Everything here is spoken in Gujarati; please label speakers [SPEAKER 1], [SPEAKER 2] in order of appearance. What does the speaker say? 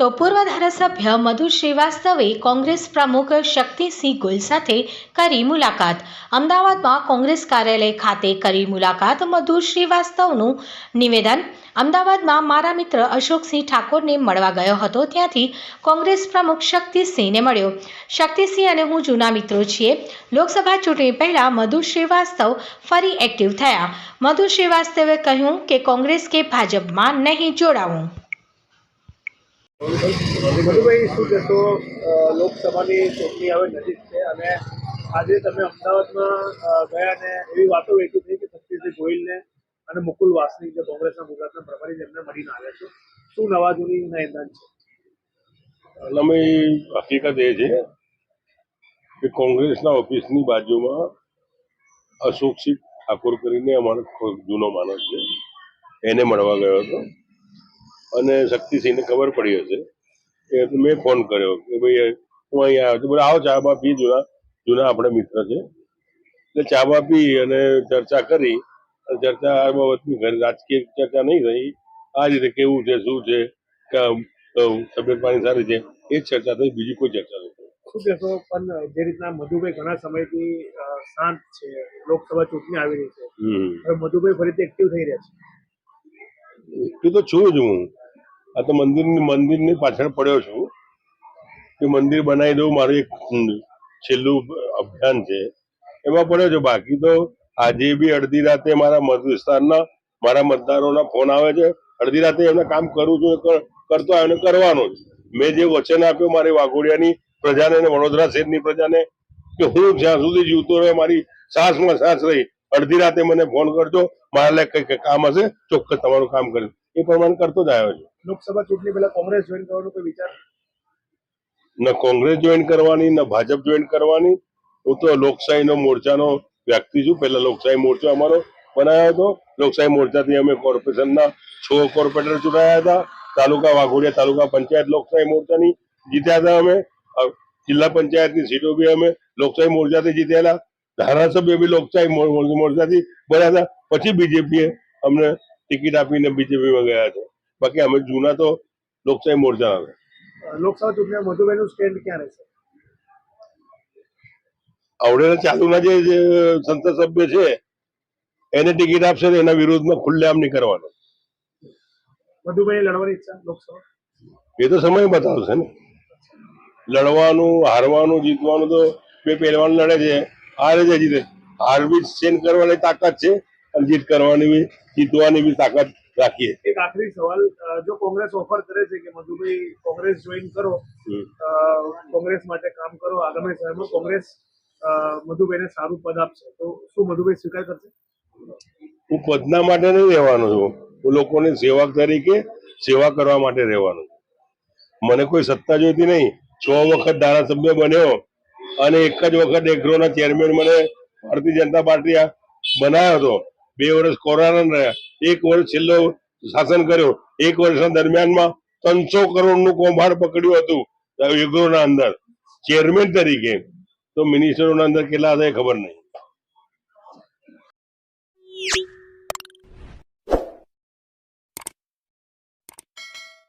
[SPEAKER 1] તો પૂર્વ ધારાસભ્ય મધુ શ્રીવાસ્તવે કોંગ્રેસ પ્રમુખ શક્તિસિંહ ગોલ સાથે કરી મુલાકાત. અમદાવાદમાં કોંગ્રેસ કાર્યાલય ખાતે કરી મુલાકાત મધુ શ્રીવાસ્તવનું નિવેદન. અમદાવાદમાં મારા મિત્ર અશોકસિંહ ઠાકોરને મળવા ગયો હતો, ત્યાંથી કોંગ્રેસ પ્રમુખ શક્તિસિંહને મળ્યો. શક્તિસિંહ અને હું જૂના મિત્રો છીએ. લોકસભા ચૂંટણી પહેલા મધુ શ્રીવાસ્તવ ફરી એક્ટિવ થયા. મધુ શ્રીવાસ્તવે કહ્યું કે કોંગ્રેસ કે ભાજપમાં નહીં જોડાવું.
[SPEAKER 2] મધુભાઈ શું કહેશો? લોકસભાની ચૂંટણી હવે નજીક છે અને આજે તમે અમદાવાદમાં ગયા ને એવી વાતો વહેતી થઈ કે શક્તિસિંહ ગોહિલને અને મુકુલ વાસની જે કોંગ્રેસના ગુજરાતના પ્રભારી છે, એમને મળીને આવ્યા છે. શું નવા જૂનીના એંધાન છે?
[SPEAKER 3] અમે હકીકત એ છે કે કોંગ્રેસના ઓફિસની બાજુમાં અશોકસિંહ ઠાકોર કરીને અમારો જૂનો માણસ છે. એને મળવા ગયો હતો. અને શક્તિસિંહને ખબર પડી હશે એટલે મેં ફોન કર્યો કે ભાઈ હું અહીંયા આવ્યો છું. બોલે આવો ચા બા પી જૂના જૂના આપણે મિત્ર છે. એટલે ચા બા પી અને ચર્ચા કરી ચર્ચા આ બાબતની ઘરે રાજકીય ચર્ચા નહીં થઈ. આ રીતે કેવું છે શું છે કે તબિયત પાણી સારી છે એ જ ચર્ચા થઈ. બીજી કોઈ ચર્ચા નથી
[SPEAKER 2] શું કહેશો પણ જે રીતના મધુભાઈ ઘણા સમયથી શાંત છે. લોકસભા ચૂંટણી આવી રહી છે. હવે મધુભાઈ ફરીથી એક્ટિવ થઈ રહ્યા છે.
[SPEAKER 3] એ તો છું જ હું. આ તો મંદિરની મંદિરની પાછળ પડ્યો છું. કે મંદિર બનાવી દઉં, મારું એક છેલ્લું અભિયાન છે. એમાં પડ્યો છું. બાકી તો આજે બી અડધી રાતે મારા મત વિસ્તારના મારા મતદારોના ફોન આવે છે. અડધી રાતે એમને કામ કરું છું કરતો આવ્યો કરવાનો જ. મેં જે વચન આપ્યું મારી વાઘોડિયાની પ્રજાને અને વડોદરા શહેરની પ્રજાને કે હું જ્યાં સુધી જીવતો રહે, મારી સાસમાં સાસ રહી, અડધી રાતે મને ફોન કરજો. મારા લાયક કંઈક કામ હશે, ચોક્કસ તમારું કામ કરીશ એ પ્રમાણે કરતો જ આવ્યો છું.
[SPEAKER 2] લોકસભા ચૂંટણી પહેલા કોંગ્રેસ જોઈન કરવાનો કોઈ વિચાર?
[SPEAKER 3] ન કોંગ્રેસ જોઈન કરવાની ન ભાજપ જોઈન કરવાની. હું તો લોકશાહીનો મોરચાનો વ્યક્તિ છું. પહેલા લોકશાહી મોરચો અમારો બનાવ્યો હતો. લોકશાહી મોરચાથી અમે કોર્પોરેશનના છ કોર્પોરેટર ચૂંટાયા હતા. તાલુકા વાઘોડિયા તાલુકા પંચાયત લોકશાહી મોરચાની જીત્યા હતા અમે. જિલ્લા પંચાયતની સીટો બી અમે લોકશાહી મોરચાથી જીત્યેલા ધારાસભ્ય બી લોકશાહી મોર- મોર- મોરચાથી બન્યા હતા. પછી બીજેપીએ અમને ટિકિટ આપીને બીજેપીમાં ગયા છે. બાકી અમે જૂના તો લોકશાહી મોરચા
[SPEAKER 2] આવે લોકસભા ચૂંટણીમાં મધુભાઈનું સ્ટેન્ડ ક્યાં રહેશે
[SPEAKER 3] આવડેલા ચાલુના જે જે સંસદ સભ્ય છે એને ટિકિટ આપશે તો એના વિરોધમાં ખુલ્લેઆમ નહીં કરવાનું.
[SPEAKER 2] મધુભાઈ લડવાની ઈચ્છા લોકસભા?
[SPEAKER 3] એ તો સમય બતાવશે ને. લડવાનું હારવાનું જીતવાનું તો બે પહેલવાન લડે છે. હારે છે જીતે હાર બી સેન કરવાની તાકાત છે. જીત કરવાની બી જીતવાની બી તાકાત રાખીએ.
[SPEAKER 2] એક આખરી સવાલ જો કોંગ્રેસ ઓફર કરે છે કે મધુભાઈ કોંગ્રેસ જોઈન કરો કોંગ્રેસ માટે કામ કરો આગામી સમયમાં કોંગ્રેસ મધુભાઈને સારું પદ આપશે તો શું મધુભાઈ સ્વીકાર કરશે?
[SPEAKER 3] હું પદના માટે નહીં રહેવાનો છું. હું લોકોની સેવક તરીકે સેવા કરવા માટે રહેવાનો છું. મને કોઈ સત્તા જોઈતી નહીં. છ વખત ધારાસભ્ય બન્યો અને એક જ વખત એગ્રોના ચેરમેન મને ભારતીય જનતા પાર્ટી બનાવ્યો હતો. બે વર્ષ કોરોના એક વર્ષ છેલ્લો શાસન કર્યો. એક વર્ષના દરમિયાનમાં ત્રણસો કરોડનું કૌભાંડ પકડ્યું હતું એગ્રોના અંદર. ચેરમેન તરીકે. તો મિનિસ્ટરોના અંદર કેટલા હતા ખબર નહીં.